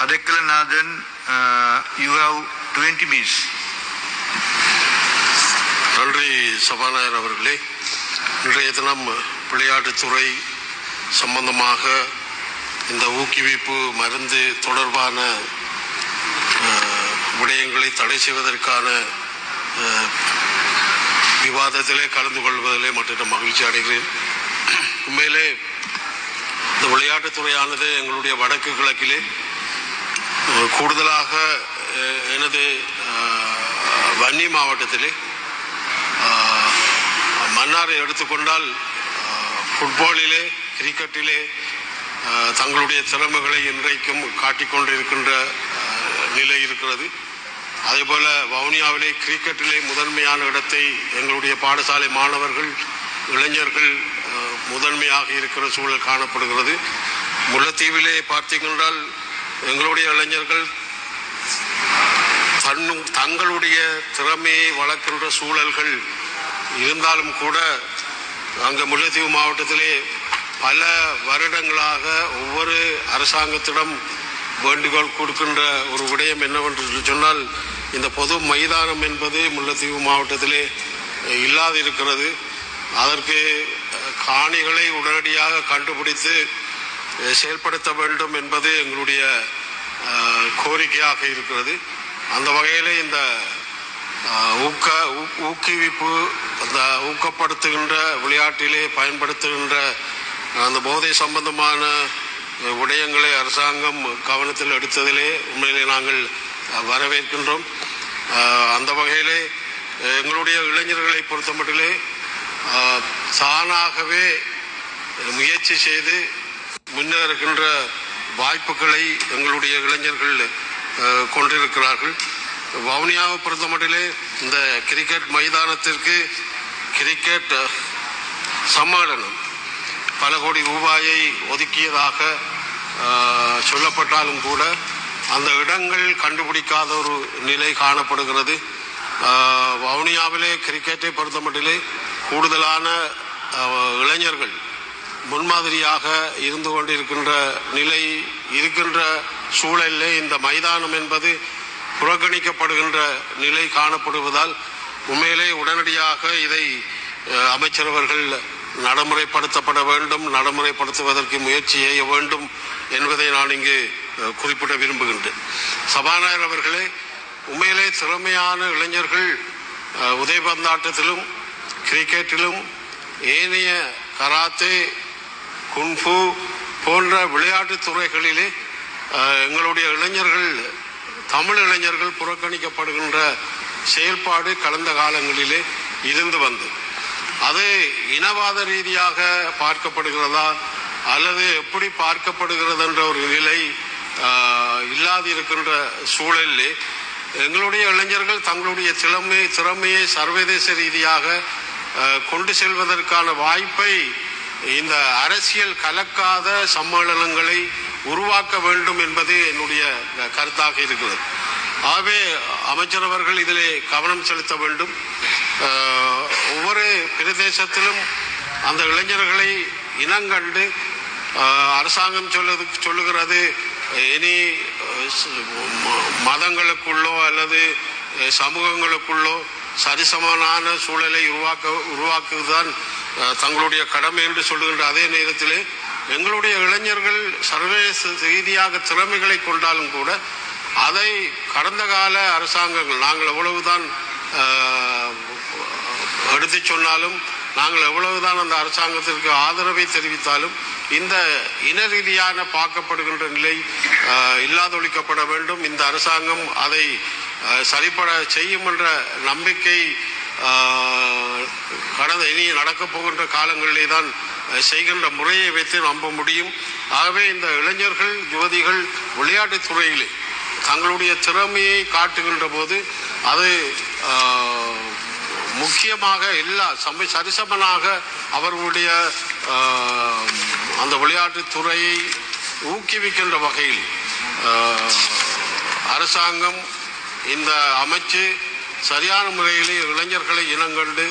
Adeklanan, uh, you have 20 minutes. நன்றி சபாநாயகர் அவர்களே இன்றைய தினம் விளையாட்டுத்துறை சம்பந்தமாக இந்த ஊக்குவிப்பு மருந்து தொடர்பான uh, விடயங்களை தடை செய்வதற்கான uh, விவாதத்திலே கலந்து கொள்வதிலே மற்றும் மகிழ்ச்சி அடைகிறேன் உண்மையிலே இந்த விளையாட்டுத்துறையானது எங்களுடைய வடக்கு கிழக்கிலே கூடுதலாக எனது வன்னி மாவட்டத்திலே மன்னாரை எடுத்துக்கொண்டால் ஃபுட்பாலிலே கிரிக்கெட்டிலே தங்களுடைய திறமைகளை இன்றைக்கும் காட்டிக்கொண்டிருக்கின்ற நிலை இருக்கிறது. அதேபோல வவுனியாவிலே கிரிக்கெட்டிலே முதன்மையான இடத்தை எங்களுடைய பாடசாலை மாணவர்கள் இளைஞர்கள் முதன்மையாக இருக்கிற சூழல் காணப்படுகிறது. முல்லைத்தீவிலே பார்த்தீங்கன்றால் எங்களுடைய இளைஞர்கள் தன்னும் தங்களுடைய திறமையை வளர்க்கின்ற சூழல்கள் இருந்தாலும் கூட அங்கே முல்லைத்தீவு மாவட்டத்திலே பல வருடங்களாக ஒவ்வொரு அரசாங்கத்திடம் வேண்டுகோள் கொடுக்கின்ற ஒரு விடயம் என்னவென்று சொன்னால் இந்த பொது மைதானம் என்பது முல்லைத்தீவு மாவட்டத்திலே இல்லாது இருக்கிறது அதற்கு காணிகளை உடனடியாக கண்டுபிடித்து செயல்படுத்த வேண்டும் என்பது எங்களுடைய கோரிக்கையாக இருக்கிறது. அந்த வகையில் இந்த ஊக்க ஊ- ஊக்குவிப்பு அந்த ஊக்கப்படுத்துகின்ற விளையாட்டிலே பயன்படுத்துகின்ற அந்த போதை சம்பந்தமான விடயங்களை அரசாங்கம் கவனத்தில் எடுத்ததிலே உண்மையிலே நாங்கள் வரவேற்கின்றோம். அந்த வகையிலே எங்களுடைய இளைஞர்களை பொறுத்த மட்டிலே தானாகவே முயற்சி செய்து முன்னேறுகின்ற வாய்ப்புகளை எங்களுடைய இளைஞர்கள் கொண்டிருக்கிறார்கள். வவுனியாவை பொறுத்தமட்டிலே இந்த கிரிக்கெட் மைதானத்திற்கு கிரிக்கெட் அஹ், சம்மேளனம் பல கோடி ரூபாயை ஒதுக்கியதாக சொல்லப்பட்டாலும் கூட அந்த இடங்கள் கண்டுபிடிக்காத ஒரு நிலை காணப்படுகிறது. வவுனியாவிலே கிரிக்கெட்டை பொறுத்தமட்டிலே கூடுதலான இளைஞர்கள் முன்மாதிரியாக இருந்து கொண்டிருக்கின்ற நிலை இருக்கின்ற சூழலிலே இந்த மைதானம் என்பது புறக்கணிக்கப்படுகின்ற நிலை காணப்படுவதால் உண்மையிலே உடனடியாக இதை அமைச்சரவர்கள் நடைமுறைப்படுத்தப்பட வேண்டும் நடைமுறைப்படுத்துவதற்கு முயற்சி செய்ய வேண்டும் என்பதை நான் இங்கு குறிப்பிட விரும்புகின்றேன். சபாநாயகர் அவர்களே உண்மையிலே திறமையான இளைஞர்கள் உதயபந்தாட்டத்திலும் கிரிக்கெட்டிலும் ஏனைய கராத்தே குன்ஃபு போன்ற விளையாட்டு துறைகளிலே எங்களுடைய இளைஞர்கள் தமிழ் இளைஞர்கள் புறக்கணிக்கப்படுகின்ற செயல்பாடு கடந்த காலங்களிலே இருந்து வந்தது. அது இனவாத ரீதியாக பார்க்கப்படுகிறதா அல்லது எப்படி பார்க்கப்படுகிறது என்ற ஒரு நிலை இல்லாது இல்லாதிருக்கின்ற சூழலிலே எங்களுடைய இளைஞர்கள் தங்களுடைய திறமை திறமையை சர்வதேச ரீதியாக கொண்டு செல்வதற்கான வாய்ப்பை இந்த அரசியல் கலக்காத சம்மேளனங்களை உருவாக்க வேண்டும் என்பது என்னுடைய கருத்தாக இருக்கிறது. ஆகவே அமைச்சர் அவர்கள் இதிலே கவனம் செலுத்த வேண்டும். ஒவ்வொரு பிரதேசத்திலும் அந்த இளைஞர்களை இனங்கண்டு அரசாங்கம் சொல்லது சொல்லுகிறது இனி மதங்களுக்குள்ளோ அல்லது சமூகங்களுக்குள்ளோ சரிசமனான சூழலை உருவாக்க உருவாக்குவதுதான் தங்களுடைய கடமை என்று சொல்லுகின்ற அதே நேரத்திலே எங்களுடைய இளைஞர்கள் சர்வதேச ரீதியாக திறமைகளை கொண்டாலும் கூட அதை கடந்த கால அரசாங்கங்கள் நாங்கள் எவ்வளவுதான் எடுத்து சொன்னாலும் நாங்கள் எவ்வளவுதான் அந்த அரசாங்கத்திற்கு ஆதரவை தெரிவித்தாலும் இந்த இன ரீதியான பார்க்கப்படுகின்ற நிலை இல்லாதொழிக்கப்பட வேண்டும். இந்த அரசாங்கம் அதை சரிபட சரிப்பட செய்யும் என்ற நம்பிக்கை கடந்த இனி நடக்கப் போகின்ற காலங்களிலே தான் செய்கின்ற முறையை வைத்து நம்ப முடியும். ஆகவே இந்த இளைஞர்கள் யுவதிகள் விளையாட்டுத் துறையிலே தங்களுடைய திறமையை காட்டுகின்ற போது அது முக்கியமாக எல்லா சம சரிசமனாக அவர்களுடைய அந்த விளையாட்டுத் துறையை ஊக்குவிக்கின்ற வகையில் அரசாங்கம் இந்த அமைச்சு சரியான முறையிலே இளைஞர்களை இனங்கண்டு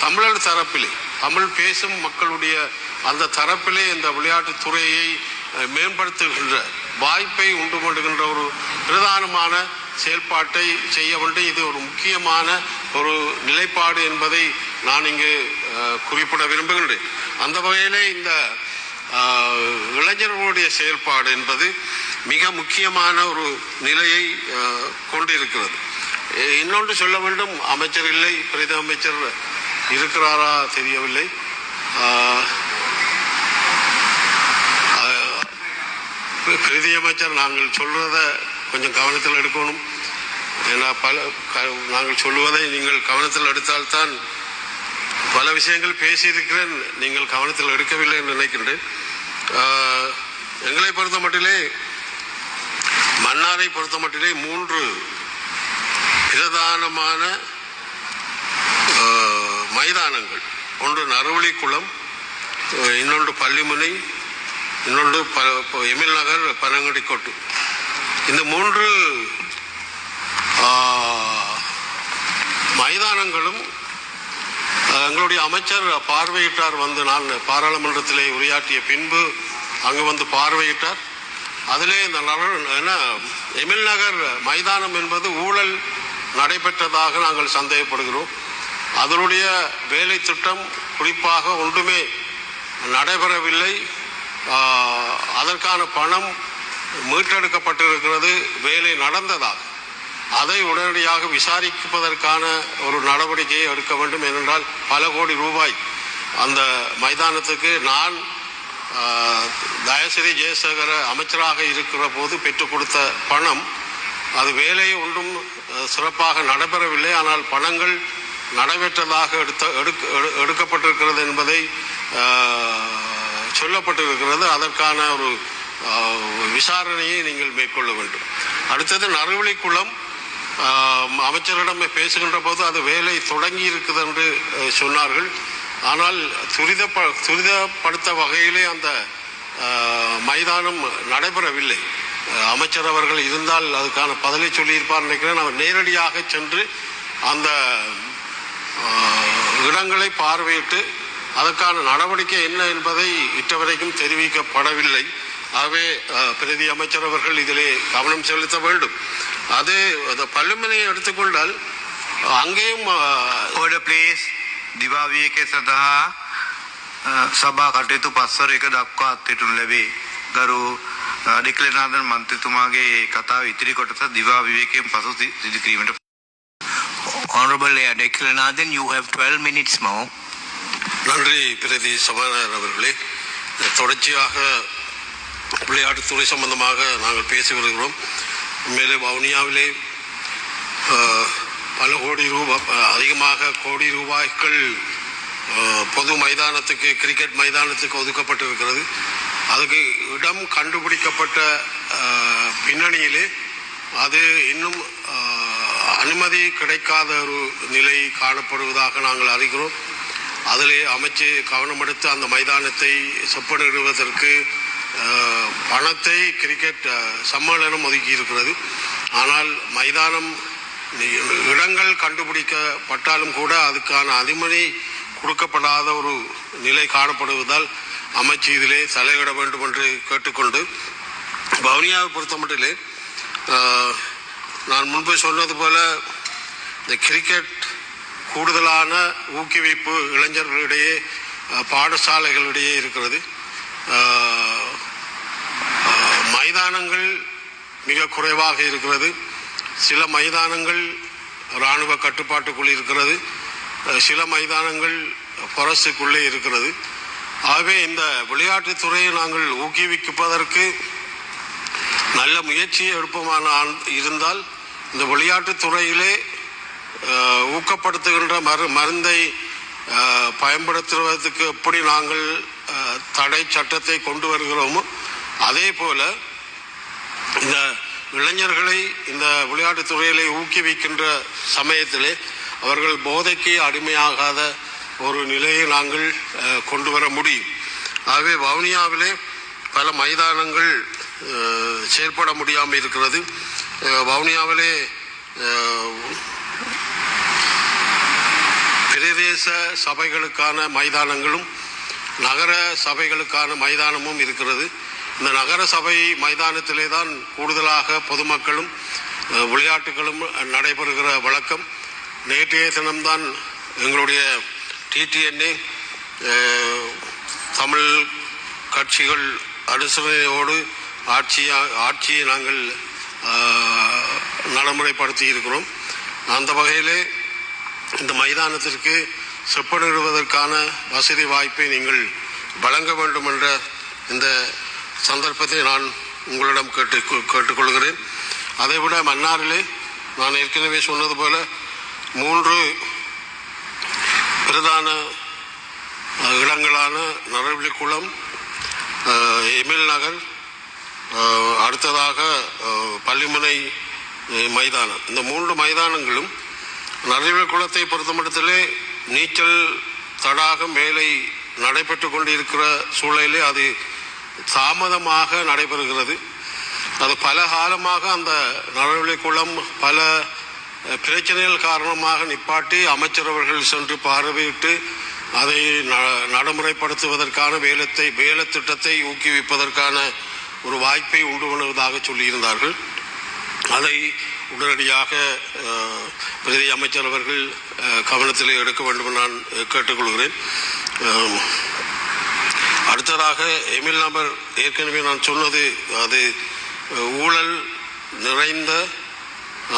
தமிழர் தரப்பிலே தமிழ் பேசும் மக்களுடைய அந்த தரப்பிலே இந்த விளையாட்டுத் துறையை மேம்படுத்துகின்ற வாய்ப்பை உண்டு பண்ணுகின்ற ஒரு பிரதானமான செயல்பாட்டை செய்ய வேண்டும் இது ஒரு முக்கியமான ஒரு நிலைப்பாடு என்பதை நான் இங்கு குறிப்பிட விரும்புகின்றேன். அந்த வகையிலே இந்த இளைஞர்களுடைய செயல்பாடு என்பது மிக முக்கியமான ஒரு நிலையை கொண்டிருக்கிறது. இன்னொன்று சொல்ல வேண்டும். அமைச்சர் இல்லை. பிரதி அமைச்சர் இருக்கிறாரா தெரியவில்லை. பிரதி அமைச்சர் நாங்கள் சொல்றத கொஞ்சம் கவனத்தில் எடுக்கணும். ஏன்னா பல க- நாங்கள் சொல்லுவதை நீங்கள் கவனத்தில் எடுத்தால்தான் பல விஷயங்கள் பேசியிருக்கிறேன். நீங்கள் கவனத்தில் எடுக்கவில்லை என்று நினைக்கின்றேன். எங்களை பொறுத்த மட்டிலே மன்னாரை பொறுத்த மட்டிலே மூன்று பிரதானமான மைதானங்கள். ஒன்று நறுவழி குளம் இன்னொன்று பள்ளிமுனை இன்னொன்று ப- எமில் நகர் பனங்குடிக்கோட்டு. இந்த மூன்று மைதானங்களும் எங்களுடைய அமைச்சர் பார்வையிட்டார் வந்து நான் பாராளுமன்றத்திலே உரையாற்றிய பின்பு அங்கு வந்து பார்வையிட்டார். அதிலே இந்த நகர் என்ன எமில் நகர் மைதானம் என்பது ஊழல் நடைபெற்றதாக நாங்கள் சந்தேகப்படுகிறோம். அதனுடைய வேலை திட்டம் குறிப்பாக ஒன்றுமே நடைபெறவில்லை. அதற்கான பணம் மீட்டெடுக்கப்பட்டிருக்கிறது. வேலை நடந்ததாக அதை உடனடியாக விசாரிப்பதற்கான ஒரு நடவடிக்கையை எடுக்க வேண்டும் ஏனென்றால் பல கோடி ரூபாய் அந்த மைதானத்துக்கு நான் தயசிரி ஜெயசேகர அமைச்சராக இருக்கிற போது பெற்றுக் கொடுத்த பணம் அது வேலை ஒன்றும் சிறப்பாக நடைபெறவில்லை. ஆனால் பணங்கள் நடைபெற்றதாக எடுத்த எடு- எடுக்கப்பட்டிருக்கிறது என்பதை சொல்லப்பட்டிருக்கிறது. அதற்கான ஒரு விசாரணையை நீங்கள் மேற்கொள்ள வேண்டும். அடுத்தது நறுவழிக்குளம் அமைச்சரிடம் பேசுகின்ற போது அது வேலை தொடங்கி இருக்குது என்று சொன்னார்கள். ஆனால் துரிதப்ப துரிதப்படுத்த வகையிலே அந்த மைதானம் நடைபெறவில்லை. அமைச்சர் அவர்கள் இருந்தால் அதுக்கான பதிலை சொல்லியிருப்பார் நினைக்கிறேன். அவர் நேரடியாக சென்று அந்த இடங்களை பார்வையிட்டு அதற்கான நடவடிக்கை என்ன என்பதை இட்டவரைக்கும் தெரிவிக்கப்படவில்லை. ஆகவே பிரதி அமைச்சர் அவர்கள் இதிலே கவனம் செலுத்த வேண்டும். அது அந்த பள்ளிமனையை எடுத்துக்கொண்டால் அங்கேயும் பிளீஸ் திவாவியக்கே சதா சபா கட்டித்து பஸ்ஸர் இக்க தக்குவா அத்திட்டு கரு ඩික්ලනාදන් මන්ත්‍රතුමාගේ කතාව ඉතිරි කොටස දිවා විවේකයෙන් පසු සි- සිදු කිරීමට Honorable Air Declanathan, you have 12 minutes more. நன்றி பிரதி சபாநாயகர் அவர்களே தொடர்ச்சியாக விளையாட்டுத்துறை சம்பந்தமாக நாங்கள் பேசி வருகிறோம் உண்மையிலே வவுனியாவிலே ஆஹ், பல கோடி ரூபாய் அதிகமாக கோடி ரூபாய்கள் ஆஹ், பொது மைதானத்துக்கு கிரிக்கெட் மைதானத்துக்கு ஒதுக்கப்பட்டிருக்கிறது அதுக்கு இடம் கண்டுபிடிக்கப்பட்ட பின்னணியிலே அது இன்னும் அனுமதி கிடைக்காத ஒரு நிலை காணப்படுவதாக நாங்கள் அறிகிறோம். அதிலே அமைச்சு கவனம் எடுத்து அந்த மைதானத்தை செப்பனிடுவதற்கு பணத்தை கிரிக்கெட் சம்மேளனம் ஒதுக்கி இருக்கிறது ஆனால் மைதானம் இடங்கள் கண்டுபிடிக்கப்பட்டாலும் கூட அதுக்கான அனுமதி கொடுக்கப்படாத ஒரு நிலை காணப்படுவதால் அமைச்சு இதிலே தலையிட வேண்டும் என்று கேட்டுக்கொண்டு வவுனியாவை பொறுத்த மட்டிலே நான் முன்பு சொன்னது போல இந்த கிரிக்கெட் கூடுதலான ஊக்குவிப்பு இளைஞர்களிடையே பாடசாலைகளிடையே இருக்கிறது. மைதானங்கள் மிக குறைவாக இருக்கிறது. சில மைதானங்கள் இராணுவ கட்டுப்பாட்டுக்குள் இருக்கிறது. சில மைதானங்கள் ஃபாரஸ்டுக்குள்ளே இருக்கிறது. ஆகவே இந்த விளையாட்டுத் துறையை நாங்கள் ஊக்குவிப்பதற்கு நல்ல முயற்சியை எடுப்போமான இருந்தால் இந்த விளையாட்டுத் துறையிலே ஊக்கப்படுத்துகின்ற மரு மருந்தை பயன்படுத்துவதற்கு எப்படி நாங்கள் தடை சட்டத்தை கொண்டு வருகிறோமோ அதே போல இந்த இளைஞர்களை இந்த விளையாட்டுத் துறையிலே ஊக்குவிக்கின்ற சமயத்திலே அவர்கள் போதைக்கு அடிமையாகாத ஒரு நிலையை நாங்கள் கொண்டு வர முடியும். ஆகவே வவுனியாவிலே பல மைதானங்கள் செயற்பட செயல்பட முடியாமல் இருக்கிறது. வவுனியாவிலே பிரதேச சபைகளுக்கான மைதானங்களும் நகர சபைகளுக்கான மைதானமும் இருக்கிறது. இந்த நகர சபை மைதானத்திலே தான் கூடுதலாக பொதுமக்களும் விளையாட்டுகளும் நடைபெறுகிற வழக்கம். நேற்றைய தினம்தான் எங்களுடைய டிடிஎன்ஏ eh, தமிழ் கட்சிகள் அனுசரணையோடு ஆட்சியா ஆட்சியை நாங்கள் eh, நடைமுறைப்படுத்தி இருக்கிறோம் அந்த வகையிலே இந்த மைதானத்திற்கு செப்பனிடுவதற்கான வசதி வாய்ப்பை நீங்கள் வழங்க வேண்டும் என்ற இந்த சந்தர்ப்பத்தை நான் உங்களிடம் கேட்டு கேட்டுக்கொள்கிறேன். அதைவிட மன்னாரிலே நான் ஏற்கனவே சொன்னது போல மூன்று பிரதான இடங்களான நரவிலிக்குளம் எமில் நகர் அடுத்ததாக பள்ளிமுனை மைதானம். இந்த மூன்று மைதானங்களும் நரவியல் குளத்தை பொறுத்தமட்டத்திலே நீச்சல் தடாகம் வேலை நடைபெற்று கொண்டிருக்கிற சூழலிலே அது தாமதமாக நடைபெறுகிறது. அது பல காலமாக அந்த நரவியல் பல பிரச்சனைகள் காரணமாக நிப்பாட்டி அமைச்சரவர்கள் சென்று பார்வையிட்டு அதை ந- நடைமுறைப்படுத்துவதற்கான வேலத்தை வேலை திட்டத்தை ஊக்குவிப்பதற்கான ஒரு வாய்ப்பை உண்டு பண்ணுவதாக சொல்லியிருந்தார்கள். அதை உடனடியாக பிரதி அமைச்சர் அவர்கள் கவனத்தில் எடுக்க வேண்டும் நான் கேட்டுக்கொள்கிறேன். அடுத்ததாக எமில் நபர் ஏற்கனவே நான் சொன்னது அது ஊழல் நிறைந்த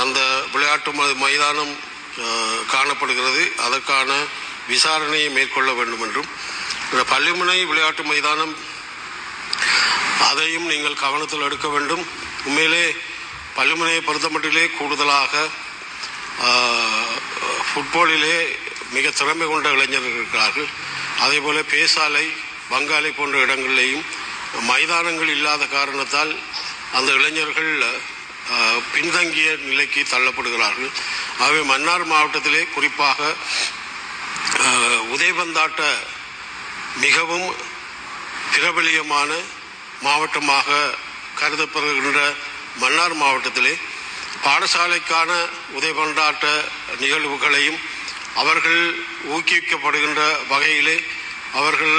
அந்த விளையாட்டு மைதானம் காணப்படுகிறது. அதற்கான விசாரணையை மேற்கொள்ள வேண்டும் என்றும் இந்த பள்ளிமுனை விளையாட்டு மைதானம் அதையும் நீங்கள் கவனத்தில் எடுக்க வேண்டும். உண்மையிலே பள்ளிமுனையை பொறுத்தமட்டிலே கூடுதலாக ஃபுட்பாலிலே மிக திறமை கொண்ட இளைஞர்கள் இருக்கிறார்கள். அதே போல பேசாலை பங்காளி போன்ற இடங்களிலேயும் மைதானங்கள் இல்லாத காரணத்தால் அந்த இளைஞர்கள் பின்தங்கிய நிலைக்கு தள்ளப்படுகிறார்கள். ஆகவே மன்னார் மாவட்டத்திலே குறிப்பாக உதயபந்தாட்ட மிகவும் பிரபலியமான மாவட்டமாக கருதப்படுகின்ற மன்னார் மாவட்டத்திலே பாடசாலைக்கான உதைபந்தாட்ட நிகழ்வுகளையும் அவர்கள் ஊக்குவிக்கப்படுகின்ற வகையிலே அவர்கள்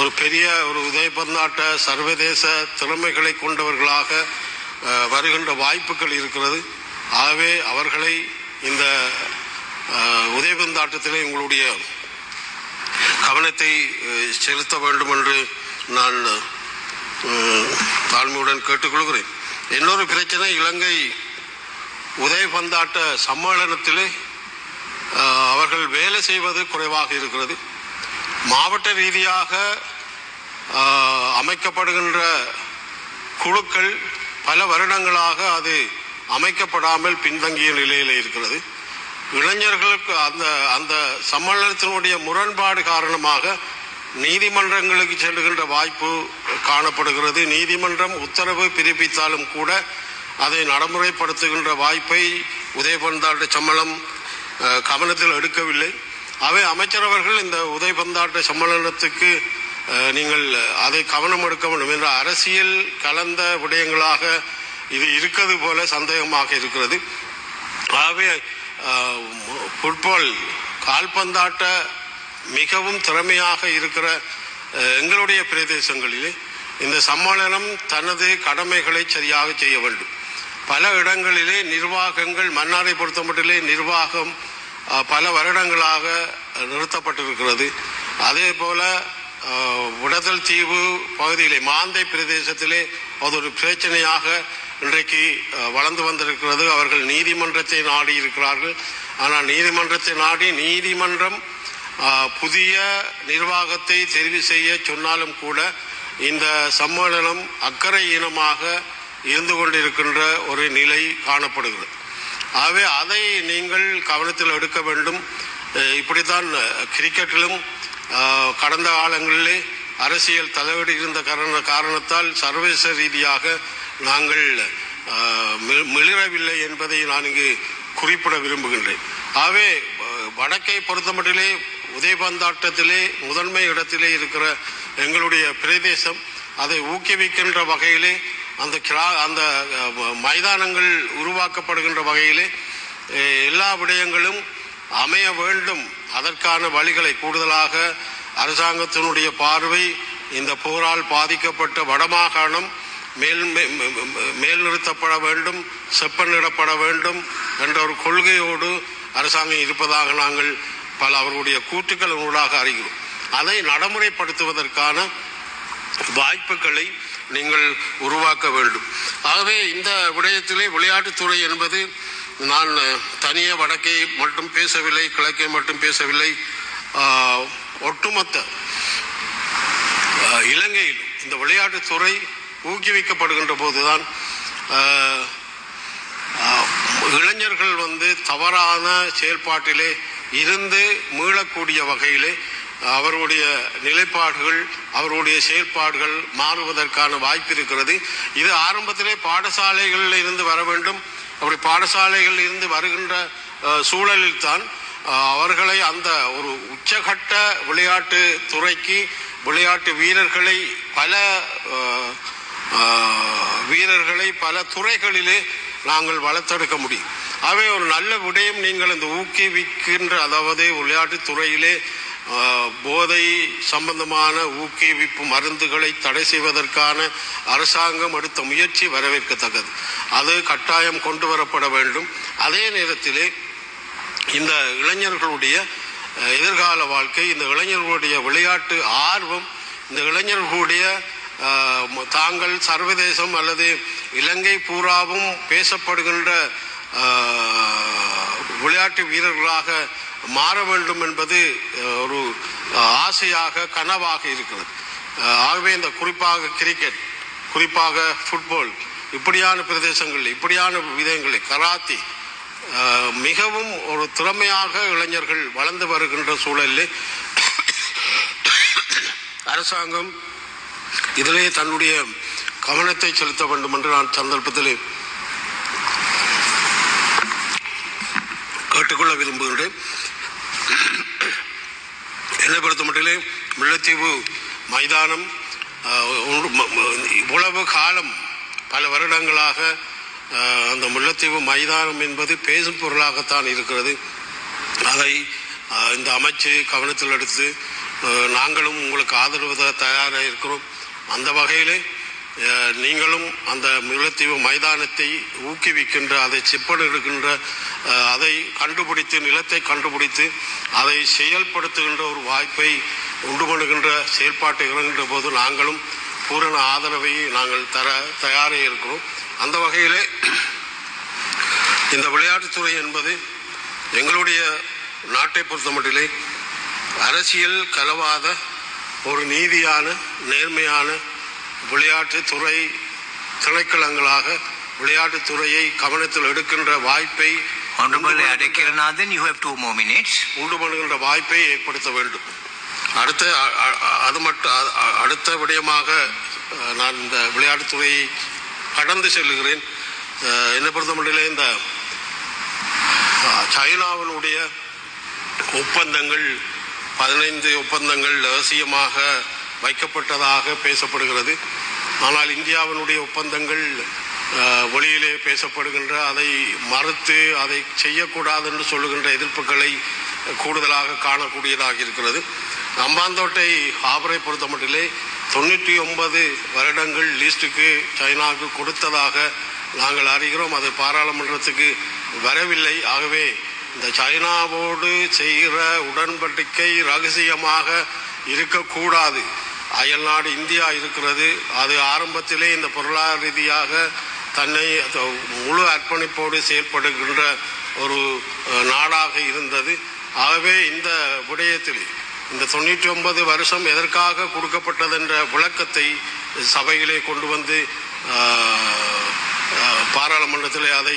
ஒரு பெரிய ஒரு உதைபந்தாட்ட சர்வதேச திறமைகளை கொண்டவர்களாக வருகின்ற வாய்ப்புகள் இருக்கிறது. ஆகவே அவர்களை இந்த உதயபந்தாட்டத்திலே உங்களுடைய கவனத்தை செலுத்த வேண்டும் என்று நான் தாழ்மையுடன் கேட்டுக்கொள்கிறேன். இன்னொரு பிரச்சனை இலங்கை உதயபந்தாட்ட சம்மேளனத்திலே அவர்கள் வேலை செய்வது குறைவாக இருக்கிறது. மாவட்ட ரீதியாக அமைக்கப்படுகின்ற குழுக்கள் பல வருடங்களாக அது அமைக்கப்படாமல் பின்தங்கிய நிலையில் இருக்கிறது. இளைஞர்களுக்கு அந்த அந்த சம்மேளனத்தினுடைய முரண்பாடு காரணமாக நீதிமன்றங்களுக்கு செல்லுகின்ற வாய்ப்பு காணப்படுகிறது. நீதிமன்றம் உத்தரவு பிறப்பித்தாலும் கூட அதை நடைமுறைப்படுத்துகின்ற வாய்ப்பை உதயபந்தாட்ட சம்மளம் கவனத்தில் எடுக்கவில்லை. அவை அமைச்சர் அவர்கள் இந்த உதயபந்தாட்ட சம்மேளனத்துக்கு நீங்கள் அதை கவனம் எடுக்க வேண்டும் என்ற அரசியல் கலந்த விடயங்களாக இது இருக்கிறது போல சந்தேகமாக இருக்கிறது. ஆகவே ஃபுட்பால் கால்பந்தாட்ட மிகவும் திறமையாக இருக்கிற எங்களுடைய பிரதேசங்களிலே இந்த சம்மேளனம் தனது கடமைகளை சரியாக செய்ய வேண்டும். பல இடங்களிலே நிர்வாகங்கள் மன்னாரை பொறுத்தமட்டிலே நிர்வாகம் பல வருடங்களாக நிறுத்தப்பட்டிருக்கிறது. அதே போல அஹ், விடதல் தீவு பகுதியிலே மாந்தை பிரதேசத்திலே அது ஒரு பிரச்சனையாக இன்றைக்கு வளர்ந்து வந்திருக்கிறது. அவர்கள் நீதிமன்றத்தை நாடி இருக்கிறார்கள் ஆனால் நீதிமன்றத்தை நாடி நீதிமன்றம் புதிய நிர்வாகத்தை தெரிவு செய்ய சொன்னாலும் கூட இந்த சம்மேளனம் அக்கறை இனமாக இருந்து கொண்டிருக்கின்ற ஒரு நிலை காணப்படுகிறது. ஆகவே அதை நீங்கள் கவனத்தில் எடுக்க வேண்டும். இப்படித்தான் கிரிக்கெட்டிலும் கடந்த காலங்களிலே அரசியல் தலைவடி இருந்த காரண காரணத்தால் சர்வதேச ரீதியாக நாங்கள் மிளிரவில்லை என்பதை நான் இங்கு குறிப்பிட விரும்புகின்றேன். ஆகவே வடக்கை பொறுத்தமட்டிலே உதயபந்தாட்டத்திலே முதன்மை இடத்திலே இருக்கிற எங்களுடைய பிரதேசம் அதை ஊக்குவிக்கின்ற வகையிலே அந்த கிளா அந்த மைதானங்கள் உருவாக்கப்படுகின்ற வகையிலே எல்லா விடயங்களும் அமைய வேண்டும். அதற்கான வழிகளை கூடுதலாக அரசாங்கத்தினுடைய பார்வை இந்த போரால் பாதிக்கப்பட்ட வடமாகாணம் மேல் மே- மேல் நிறுத்தப்பட வேண்டும் செப்பனிடப்பட வேண்டும் என்ற ஒரு கொள்கையோடு அரசாங்கம் இருப்பதாக நாங்கள் பல அவர்களுடைய கூற்றுக்கள் ஊடாக அறிகிறோம். அதை நடைமுறைப்படுத்துவதற்கான வாய்ப்புகளை நீங்கள் உருவாக்க வேண்டும். ஆகவே இந்த விடயத்திலே விளையாட்டுத்துறை என்பது நான் தனியே வடக்கே மட்டும் பேசவில்லை கிழக்கே மட்டும் பேசவில்லை. ஒட்டுமொத்த இலங்கையில் இலங்கையிலும் இந்த விளையாட்டுத்துறை ஊக்குவிக்கப்படுகின்ற போதுதான் இளைஞர்கள் வந்து தவறான செயல்பாட்டிலே இருந்து மீளக்கூடிய வகையிலே அவருடைய நிலைப்பாடுகள் அவருடைய செயற்பாடுகள் மாறுவதற்கான வாய்ப்பு இருக்கிறது. இது ஆரம்பத்திலே பாடசாலைகளில் இருந்து வர வேண்டும். அப்படி பாடசாலைகளில் இருந்து வருகின்ற சூழலில் தான் அவர்களை அந்த ஒரு உச்சகட்ட விளையாட்டு துறைக்கு விளையாட்டு வீரர்களை பல வீரர்களை பல துறைகளிலே நாங்கள் வளர்த்தெடுக்க முடியும். ஆகவே ஒரு நல்ல விடயம் நீங்கள் இந்த ஊக்குவிக்கின்ற அதாவது விளையாட்டு துறையிலே போதை சம்பந்தமான ஊக்குவிப்பு மருந்துகளை தடை செய்வதற்கான அரசாங்கம் எடுத்த முயற்சி வரவேற்கத்தக்கது. அது கட்டாயம் கொண்டு வரப்பட வேண்டும். அதே நேரத்திலே இந்த இளைஞர்களுடைய எதிர்கால வாழ்க்கை இந்த இளைஞர்களுடைய விளையாட்டு ஆர்வம் இந்த இளைஞர்களுடைய தாங்கள் சர்வதேசம் அல்லது இலங்கை பூராவும் பேசப்படுகின்ற விளையாட்டு வீரர்களாக மாற வேண்டும் என்பது ஒரு ஆசையாக கனவாக இருக்கிறது. ஆகவே இந்த குறிப்பாக கிரிக்கெட் குறிப்பாக ஃபுட்பால் இப்படியான பிரதேசங்கள் இப்படியான விதங்களில் கராத்தி மிகவும் ஒரு திறமையாக இளைஞர்கள் வளர்ந்து வருகின்ற சூழலில் அரசாங்கம் இதிலே தன்னுடைய கவனத்தை செலுத்த வேண்டும் என்று நான் சந்தர்ப்பத்தில் கேட்டுக்கொள்ள விரும்புகின்றேன். பொறுத்த மட்டிலே முல்லைத்தீவு மைதானம் இவ்வளவு காலம் பல வருடங்களாக அந்த முல்லைத்தீவு மைதானம் என்பது பேசும் பொருளாகத்தான் இருக்கிறது. அதை இந்த அமைச்சு கவனத்தில் எடுத்து நாங்களும் உங்களுக்கு ஆதரவு தயாராக இருக்கிறோம். அந்த வகையிலே நீங்களும் அந்த முல்லைத்தீவு மைதானத்தை ஊக்குவிக்கின்ற அதை செப்பனிடுகின்ற எடுக்கின்ற அதை கண்டுபிடித்து நிலத்தை கண்டுபிடித்து அதை செயல்படுத்துகின்ற ஒரு வாய்ப்பை உண்டு பண்ணுகின்ற செயல்பாட்டை இறங்குகின்ற போது நாங்களும் பூரண ஆதரவை நாங்கள் தர தயாராக இருக்கிறோம். அந்த வகையிலே இந்த விளையாட்டுத்துறை என்பது எங்களுடைய நாட்டை பொறுத்தமட்டிலே அரசியல் கலவாத ஒரு நீதியான நேர்மையான விளையாட்டுத்துறை திணைக்களங்களாக விளையாட்டுத்துறையை கவனத்தில் எடுக்கின்ற வாய்ப்பை Honorable Adekiranathan, you have two more minutes. உண்டு வாய்ப்பை ஏற்படுத்த வேண்டும். அடுத்த அ- அ- அது மட்டும் அ- அ- அடுத்த விடயமாக அஹ், நான் இந்த விளையாட்டுத்துறையை கடந்து செல்லுகிறேன். அஹ், என்னை பொறுத்தமட்டிலே இந்த அஹ், சைனாவினுடைய ஒப்பந்தங்கள் பதினைந்து ஒப்பந்தங்கள் ரகசியமாக வைக்கப்பட்டதாக பேசப்படுகிறது. ஆனால் இந்தியாவினுடைய ஒப்பந்தங்கள் ஒளியிலே பேசப்படுகின்ற அதை மறுத்து அதை செய்யக்கூடாது என்று சொல்லுகின்ற எதிர்ப்புகளை கூடுதலாக காணக்கூடியதாக இருக்கிறது. அம்பாந்தோட்டை ஆபரை பொறுத்த மட்டிலே தொண்ணூற்றி ஒன்பது வருடங்கள் லீஸ்டுக்கு சைனாவுக்கு கொடுத்ததாக நாங்கள் அறிகிறோம். அது பாராளுமன்றத்துக்கு வரவில்லை. ஆகவே இந்த சைனாவோடு செய்கிற உடன்படிக்கை ரகசியமாக இருக்கக்கூடாது. அயல்நாடு இந்தியா இருக்கிறது. அது ஆரம்பத்திலே இந்த பொருளாதார ரீதியாக தன்னை முழு அர்ப்பணிப்போடு செயல்படுகின்ற ஒரு நாடாக இருந்தது. ஆகவே இந்த விடயத்தில் இந்த தொண்ணூற்றி ஒன்பது வருஷம் எதற்காக கொடுக்கப்பட்டதென்ற விளக்கத்தை சபையிலே கொண்டு வந்து பாராளுமன்றத்தில் அதை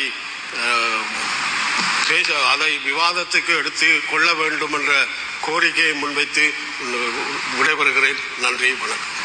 பேச அதை விவாதத்துக்கு எடுத்து கொள்ள வேண்டும் என்ற கோரிக்கையை முன்வைத்து விடைபெறுகிறேன். நன்றி வணக்கம்.